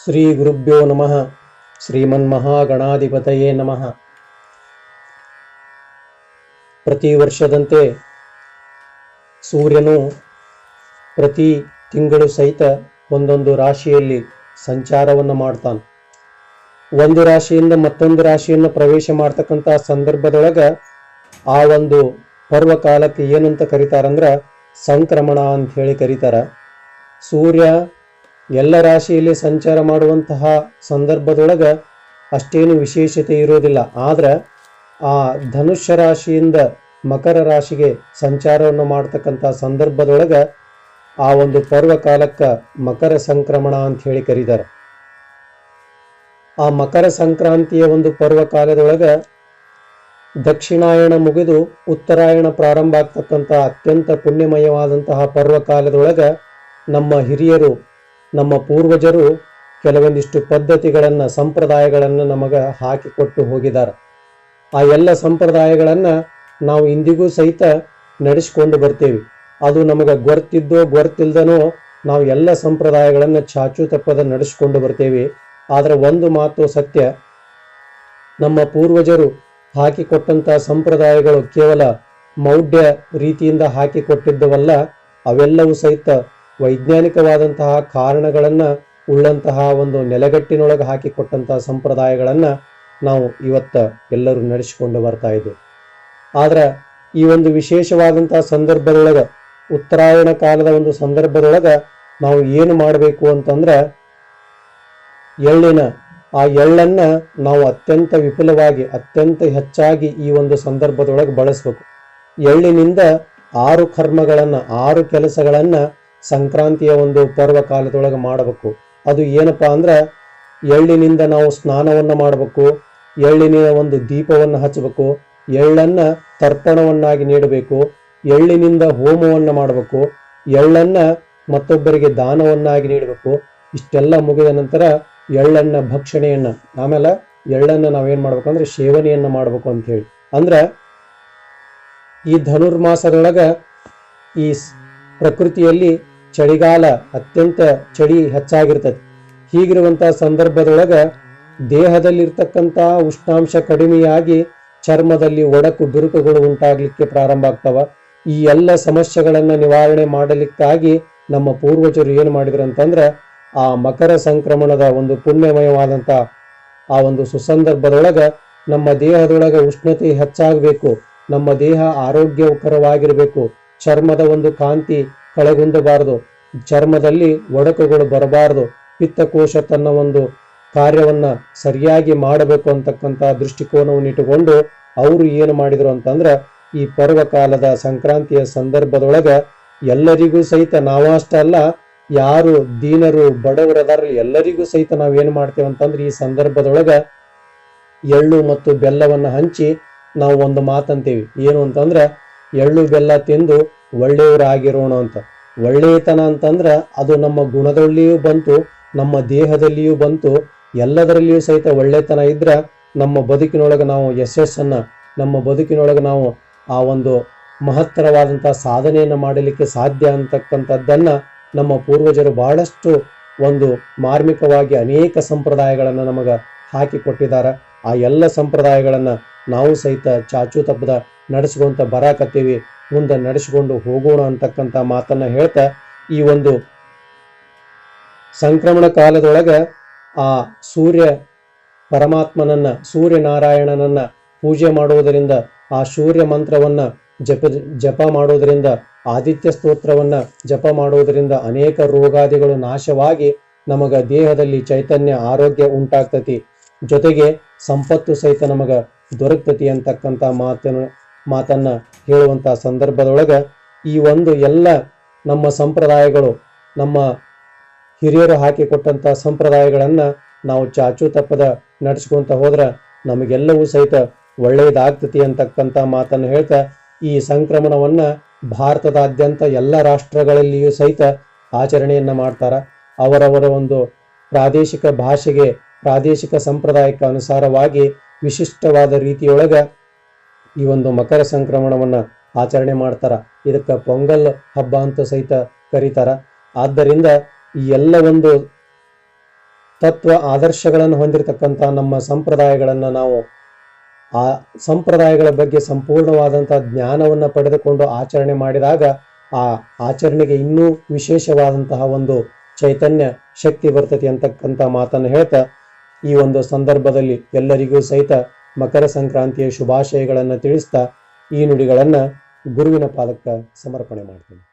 ಶ್ರೀ ಗುರುಭ್ಯೋ ನಮಃ. ಶ್ರೀಮನ್ಮಹಾಗಣಾಧಿಪತಯೇ ನಮಃ. ಪ್ರತಿ ವರ್ಷದಂತೆ ಸೂರ್ಯನು ಪ್ರತಿ ತಿಂಗಳು ಸಹಿತ ಒಂದೊಂದು ರಾಶಿಯಲ್ಲಿ ಸಂಚಾರವನ್ನು ಮಾಡ್ತಾನೆ. ಒಂದು ರಾಶಿಯಿಂದ ಮತ್ತೊಂದು ರಾಶಿಯನ್ನು ಪ್ರವೇಶ ಮಾಡ್ತಕ್ಕಂಥ ಸಂದರ್ಭದೊಳಗೆ ಆ ಒಂದು ಪರ್ವಕಾಲಕ್ಕೆ ಏನಂತ ಕರೀತಾರಂದ್ರೆ ಸಂಕ್ರಮಣ ಅಂತ ಹೇಳಿ ಕರೀತಾರ. ಸೂರ್ಯ ಎಲ್ಲ ರಾಶಿಯಲ್ಲಿ ಸಂಚಾರ ಮಾಡುವಂತಹ ಸಂದರ್ಭದೊಳಗೆ ಅಷ್ಟೇನು ವಿಶೇಷತೆ ಇರೋದಿಲ್ಲ. ಆದರೆ ಆ ಧನುಷ್ಯ ರಾಶಿಯಿಂದ ಮಕರ ರಾಶಿಗೆ ಸಂಚಾರವನ್ನು ಮಾಡ್ತಕ್ಕಂಥ ಸಂದರ್ಭದೊಳಗೆ ಆ ಒಂದು ಪರ್ವಕಾಲಕ್ಕೆ ಮಕರ ಸಂಕ್ರಮಣ ಅಂತ ಹೇಳಿ ಕರೀತಾರೆ. ಆ ಮಕರ ಸಂಕ್ರಾಂತಿಯ ಒಂದು ಪರ್ವಕಾಲದೊಳಗೆ ದಕ್ಷಿಣಾಯಣ ಮುಗಿದು ಉತ್ತರಾಯಣ ಪ್ರಾರಂಭ ಆಗ್ತಕ್ಕಂಥ ಅತ್ಯಂತ ಪುಣ್ಯಮಯವಾದಂತಹ ಪರ್ವಕಾಲದೊಳಗೆ ನಮ್ಮ ಹಿರಿಯರು ನಮ್ಮ ಪೂರ್ವಜರು ಕೆಲವೊಂದಿಷ್ಟು ಪದ್ಧತಿಗಳನ್ನು, ಸಂಪ್ರದಾಯಗಳನ್ನು ನಮಗೆ ಹಾಕಿಕೊಟ್ಟು ಹೋಗಿದ್ದಾರೆ ಆ ಎಲ್ಲ ಸಂಪ್ರದಾಯಗಳನ್ನು ನಾವು ಇಂದಿಗೂ ಸಹಿತ ನಡೆಸಿಕೊಂಡು ಬರ್ತೇವೆ. ಅದು ನಮಗೆ ಗೊರ್ತಿದ್ದೋ ಗೊರ್ತಿಲ್ದನೋ ನಾವು ಎಲ್ಲ ಸಂಪ್ರದಾಯಗಳನ್ನು ಚಾಚು ತಪ್ಪದ ನಡೆಸಿಕೊಂಡು ಬರ್ತೇವೆ. ಆದರೆ ಒಂದು ಮಾತು ಸತ್ಯ, ನಮ್ಮ ಪೂರ್ವಜರು ಹಾಕಿಕೊಟ್ಟಂಥ ಸಂಪ್ರದಾಯಗಳು ಕೇವಲ ಮೌಢ್ಯ ರೀತಿಯಿಂದ ಹಾಕಿಕೊಟ್ಟಿದ್ದವಲ್ಲ ಅವೆಲ್ಲವೂ ಸಹಿತ ವೈಜ್ಞಾನಿಕವಾದಂತಹ ಕಾರಣಗಳನ್ನು ಉಳ್ಳಂತಹ ಒಂದು ನೆಲೆಗಟ್ಟಿನೊಳಗೆ ಹಾಕಿಕೊಟ್ಟಂತಹ ಸಂಪ್ರದಾಯಗಳನ್ನು ನಾವು ಇವತ್ತ ಎಲ್ಲರೂ ನಡೆಸಿಕೊಂಡು ಬರ್ತಾ ಇದ್ದೇವೆ ಆದ್ರೆ ಈ ಒಂದು ವಿಶೇಷವಾದಂತಹ ಸಂದರ್ಭದೊಳಗೆ, ಉತ್ತರಾಯಣ ಕಾಲದ ಒಂದು ಸಂದರ್ಭದೊಳಗೆ ನಾವು ಏನು ಮಾಡಬೇಕು ಅಂತಂದ್ರೆ, ಎಳ್ಳಿನ, ಆ ಎಳ್ಳನ್ನು ನಾವು ಅತ್ಯಂತ ವಿಪುಲವಾಗಿ, ಅತ್ಯಂತ ಹೆಚ್ಚಾಗಿ ಈ ಒಂದು ಸಂದರ್ಭದೊಳಗೆ ಬಳಸಬೇಕು. ಎಳ್ಳಿನಿಂದ ಆರು ಕರ್ಮಗಳನ್ನು, ಆರು ಕೆಲಸಗಳನ್ನು ಸಂಕ್ರಾಂತಿಯ ಒಂದು ಪರ್ವ ಕಾಲದೊಳಗೆ ಮಾಡಬೇಕು. ಅದು ಏನಪ್ಪಾ ಅಂದ್ರೆ ಎಳ್ಳಿನಿಂದ ನಾವು ಸ್ನಾನವನ್ನು ಮಾಡಬೇಕು, ಎಳ್ಳಿನ ಒಂದು ದೀಪವನ್ನು ಹಚ್ಚಬೇಕು, ಎಳ್ಳನ್ನ ತರ್ಪಣವನ್ನಾಗಿ ನೀಡಬೇಕು, ಎಳ್ಳಿನಿಂದ ಹೋಮವನ್ನು ಮಾಡಬೇಕು, ಎಳ್ಳನ್ನ ಮತ್ತೊಬ್ಬರಿಗೆ ದಾನವನ್ನಾಗಿ ನೀಡಬೇಕು. ಇಷ್ಟೆಲ್ಲ ಮುಗಿದ ನಂತರ ಎಳ್ಳನ್ನ ಭಕ್ಷಣೆಯನ್ನ, ಆಮೇಲೆ ಎಳ್ಳನ್ನ ನಾವೇನ್ ಮಾಡ್ಬೇಕು ಅಂದ್ರೆ ಸೇವನೆಯನ್ನ ಮಾಡ್ಬೇಕು ಅಂತ ಹೇಳಿ ಅಂದ್ರೆ ಈ ಧನುರ್ಮಾಸದೊಳಗ ಈ ಪ್ರಕೃತಿಯಲ್ಲಿ ಚಳಿಗಾಲ ಅತ್ಯಂತ ಚಳಿ ಹೆಚ್ಚಾಗಿರ್ತದೆ. ಹೀಗಿರುವಂಥ ಸಂದರ್ಭದೊಳಗ ದೇಹದಲ್ಲಿರ್ತಕ್ಕಂಥ ಉಷ್ಣಾಂಶ ಕಡಿಮೆಯಾಗಿ ಚರ್ಮದಲ್ಲಿ ಒಡಕು ಬಿರುಕುಗಳು ಉಂಟಾಗಲಿಕ್ಕೆ ಪ್ರಾರಂಭ ಆಗ್ತವ. ಈ ಎಲ್ಲ ಸಮಸ್ಯೆಗಳನ್ನ ನಿವಾರಣೆ ಮಾಡಲಿಕ್ಕಾಗಿ ನಮ್ಮ ಪೂರ್ವಜರು ಏನು ಮಾಡಿದ್ರು ಅಂತಂದ್ರೆ ಆ ಮಕರ ಸಂಕ್ರಮಣದ ಒಂದು ಪುಣ್ಯಮಯವಾದಂಥ ಆ ಒಂದು ಸುಸಂದರ್ಭದೊಳಗ ನಮ್ಮ ದೇಹದೊಳಗ ಉಷ್ಣತೆ ಹೆಚ್ಚಾಗಬೇಕು, ನಮ್ಮ ದೇಹ ಆರೋಗ್ಯಕರವಾಗಿರಬೇಕು, ಚರ್ಮದ ಒಂದು ಕಾಂತಿ ಕಳೆಗುಂದಬಾರದು. ಚರ್ಮದಲ್ಲಿ ಒಡಕುಗಳು ಬರಬಾರದು. ಪಿತ್ತಕೋಶ ತನ್ನ ಒಂದು ಕಾರ್ಯವನ್ನ ಸರಿಯಾಗಿ ಮಾಡಬೇಕು ಅಂತಕ್ಕಂಥ ದೃಷ್ಟಿಕೋನವನ್ನು ಇಟ್ಟುಕೊಂಡು ಅವರು ಏನು ಮಾಡಿದ್ರು ಅಂತಂದ್ರೆ, ಈ ಪರ್ವಕಾಲದ ಸಂಕ್ರಾಂತಿಯ ಸಂದರ್ಭದೊಳಗ ಎಲ್ಲರಿಗೂ ಸಹಿತ ನಾವಷ್ಟಲ್ಲ ಯಾರು ದೀನರು ಬಡವರದಾರ ಎಲ್ಲರಿಗೂ ಸಹಿತ ನಾವೇನು ಮಾಡ್ತೇವೆ ಅಂತಂದ್ರೆ, ಈ ಸಂದರ್ಭದೊಳಗ ಎಳ್ಳು ಮತ್ತು ಬೆಲ್ಲವನ್ನ ಹಂಚಿ ನಾವು ಒಂದು ಮಾತಂತೇವಿ. ಏನು ಅಂತಂದ್ರ ಎಳ್ಳು ಬೆಲ್ಲ ತಿಂದು ಒಳ್ಳೆಯವರಾಗಿರೋಣ ಅಂತ. ಒಳ್ಳೆಯತನ ಅಂತಂದ್ರೆ ಅದು ನಮ್ಮ ಗುಣದಲ್ಲಿಯೂ ಬಂತು, ನಮ್ಮ ದೇಹದಲ್ಲಿಯೂ ಬಂತು. ಎಲ್ಲದರಲ್ಲಿಯೂ ಸಹಿತ ಒಳ್ಳೆತನ ಇದ್ರೆ ನಮ್ಮ ಬದುಕಿನೊಳಗೆ ನಾವು ಯಶಸ್ಸನ್ನ, ನಮ್ಮ ಬದುಕಿನೊಳಗೆ ನಾವು ಆ ಒಂದು ಮಹತ್ತರವಾದಂಥ ಸಾಧನೆಯನ್ನು ಮಾಡಲಿಕ್ಕೆ ಸಾಧ್ಯ ಅಂತಕ್ಕಂಥದ್ದನ್ನ ನಮ್ಮ ಪೂರ್ವಜರು ಬಹಳಷ್ಟು ಒಂದು ಮಾರ್ಮಿಕವಾಗಿ ಅನೇಕ ಸಂಪ್ರದಾಯಗಳನ್ನು ನಮಗೆ ಹಾಕಿಕೊಟ್ಟಿದ್ದಾರೆ ಆ ಎಲ್ಲ ಸಂಪ್ರದಾಯಗಳನ್ನು ನಾವು ಸಹಿತ ಚಾಚು ತಪ್ಪದ ನಡೆಸ್ಕೊಂತ ಬರಾಕತ್ತೀವಿ, ಮುಂದೆ ನಡೆಸಿಕೊಂಡು ಹೋಗೋಣ ಅಂತಕ್ಕಂಥ ಮಾತನ್ನ ಹೇಳ್ತಾ ಈ ಒಂದು ಸಂಕ್ರಮಣ ಕಾಲದೊಳಗ ಆ ಸೂರ್ಯ ಪರಮಾತ್ಮನನ್ನ, ಸೂರ್ಯನಾರಾಯಣನನ್ನ ಪೂಜೆ ಮಾಡುವುದರಿಂದ ಆ ಸೂರ್ಯ ಮಂತ್ರವನ್ನ ಜಪ ಜಪ ಮಾಡುವುದರಿಂದ ಆದಿತ್ಯ ಸ್ತೋತ್ರವನ್ನ ಜಪ ಮಾಡುವುದರಿಂದ ಅನೇಕ ರೋಗಾದಿಗಳು ನಾಶವಾಗಿ ನಮಗ ದೇಹದಲ್ಲಿ ಚೈತನ್ಯ, ಆರೋಗ್ಯ ಉಂಟಾಗ್ತತಿ. ಜೊತೆಗೆ ಸಂಪತ್ತು ಸಹಿತ ನಮಗ ದೊರಕ್ತತಿ ಅಂತಕ್ಕಂಥ ಮಾತನ್ನು ಮಾತನ್ನು ಹೇಳುವಂಥ ಸಂದರ್ಭದೊಳಗೆ ಈ ಒಂದು ಎಲ್ಲ ನಮ್ಮ ಸಂಪ್ರದಾಯಗಳು, ನಮ್ಮ ಹಿರಿಯರು ಹಾಕಿಕೊಟ್ಟಂಥ ಸಂಪ್ರದಾಯಗಳನ್ನು ನಾವು ಚಾಚು ತಪ್ಪದ ನಡೆಸ್ಕೊಂತ ಹೋದ್ರೆ ನಮಗೆಲ್ಲವೂ ಸಹಿತ ಒಳ್ಳೆಯದಾಗ್ತತಿ ಅಂತಕ್ಕಂಥ ಮಾತನ್ನು ಹೇಳ್ತಾ ಈ ಸಂಕ್ರಮಣವನ್ನು ಭಾರತದಾದ್ಯಂತ ಎಲ್ಲ ರಾಷ್ಟ್ರಗಳಲ್ಲಿಯೂ ಸಹಿತ ಆಚರಣೆಯನ್ನು ಮಾಡ್ತಾರೆ. ಅವರವರ ಒಂದು ಪ್ರಾದೇಶಿಕ ಭಾಷೆಗೆ, ಪ್ರಾದೇಶಿಕ ಸಂಪ್ರದಾಯಕ್ಕೆ ಅನುಸಾರವಾಗಿ ವಿಶಿಷ್ಟವಾದ ರೀತಿಯೊಳಗ ಈ ಒಂದು ಮಕರ ಸಂಕ್ರಮಣವನ್ನ ಆಚರಣೆ ಮಾಡ್ತಾರ. ಇದಕ್ಕೆ ಪೊಂಗಲ್ ಹಬ್ಬ ಅಂತ ಸಹಿತ ಕರೀತಾರ. ಆದ್ದರಿಂದ ಈ ಎಲ್ಲ ಒಂದು ತತ್ವ ಆದರ್ಶಗಳನ್ನು ಹೊಂದಿರತಕ್ಕಂಥ ನಮ್ಮ ಸಂಪ್ರದಾಯಗಳನ್ನು ನಾವು ಆ ಸಂಪ್ರದಾಯಗಳ ಬಗ್ಗೆ ಸಂಪೂರ್ಣವಾದಂಥ ಜ್ಞಾನವನ್ನು ಪಡೆದುಕೊಂಡು ಆಚರಣೆ ಮಾಡಿದಾಗ ಆ ಆಚರಣೆಗೆ ಇನ್ನೂ ವಿಶೇಷವಾದಂತಹ ಒಂದು ಚೈತನ್ಯ ಶಕ್ತಿ ಬರ್ತತಿ ಅಂತಕ್ಕಂಥ ಮಾತನ್ನು ಹೇಳ್ತಾ ಈ ಒಂದು ಸಂದರ್ಭದಲ್ಲಿ ಎಲ್ಲರಿಗೂ ಸಹಿತ ಮಕರ ಸಂಕ್ರಾಂತಿಯ ಶುಭಾಶಯಗಳನ್ನು ತಿಳಿಸ್ತಾ ಈ ನುಡಿಗಳನ್ನು ಗುರುವಿನ ಪಾದಕ್ಕೆ ಸಮರ್ಪಣೆ ಮಾಡ್ತೀನಿ.